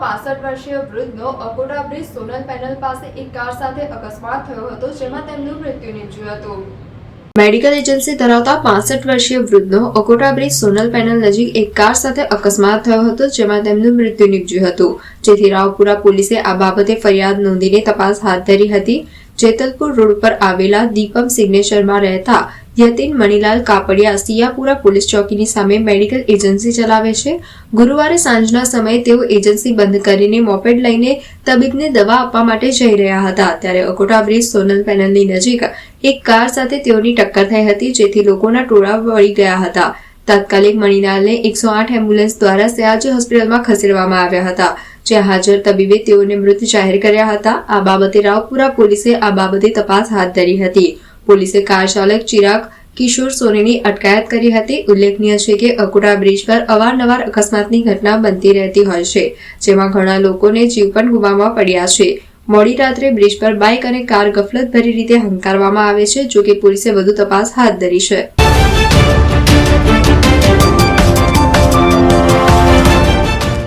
પાસઠ વર્ષીય વૃદ્ધનો અકોટા બ્રિજ સોનલ પેનલ પાસે એક કાર સાથે અકસ્માત થયો હતો, જેમાં તેમનું મૃત્યુ નીપજ્યું હતું. મેડિકલ એજન્સી ધરાવતા પાસઠ વર્ષીય વૃદ્ધનો અકોટા બ્રિજ સોનલ પેનલ નજીક એક કાર સાથે અકસ્માત થયો હતો, જેમાં તેમનું મૃત્યુ નીપજ્યું હતું. જેથી રાવપુરા પોલીસે આ બાબતે ફરિયાદ નોંધીને તપાસ હાથ ધરી હતી. જેતલપુર રોડ પર આવેલા દીપમ સિગ્નેચરમાં રહેતા યતીન મણીલાલ કાપડિયા સિયાપુરા પોલીસ ચોકીની સામે મેડિકલ એજન્સી ચલાવે છે. ગુરુવારે સાંજના સમયે તેઓ એજન્સી બંધ કરીને મોપેડ લઈને તબીબને દવા આપવા માટે જઈ રહ્યા હતા. ત્યારે અકોટા બ્રિજ સોનલ પેનલની નજીક એક કાર સાથે તેઓની ટક્કર થઈ હતી, જેથી લોકોના ટોળા વળી ગયા હતા. તાત્કાલિક મણીલાલને એકસો આઠ એમ્બ્યુલન્સ દ્વારા સયાજી હોસ્પિટલમાં ખસેડવામાં આવ્યા હતા, જ્યાં હાજર તબીબે તેઓને મૃત જાહેર કર્યા હતા. આ બાબતે રાવપુરા પોલીસે આ બાબતે તપાસ હાથ ધરી હતી. પોલીસે કાર ચાલક ચિરાગ કિશોર સોનીની અટકાયત કરી હતી. ઉલ્લેખનીય છે કે અકોટા બ્રિજ પર અવારનવાર અકસ્માતની ઘટના બનતી રહેતી હોય છે, જેમાં ઘણા લોકોને જીવ પણ ગુમાવવા પડ્યા છે. મોડી રાત્રે બ્રિજ પર બાઇક અને કાર ગફલતભરી રીતે હંકારવામાં આવે છે, જોકે પોલીસે વધુ તપાસ હાથ ધરી છે.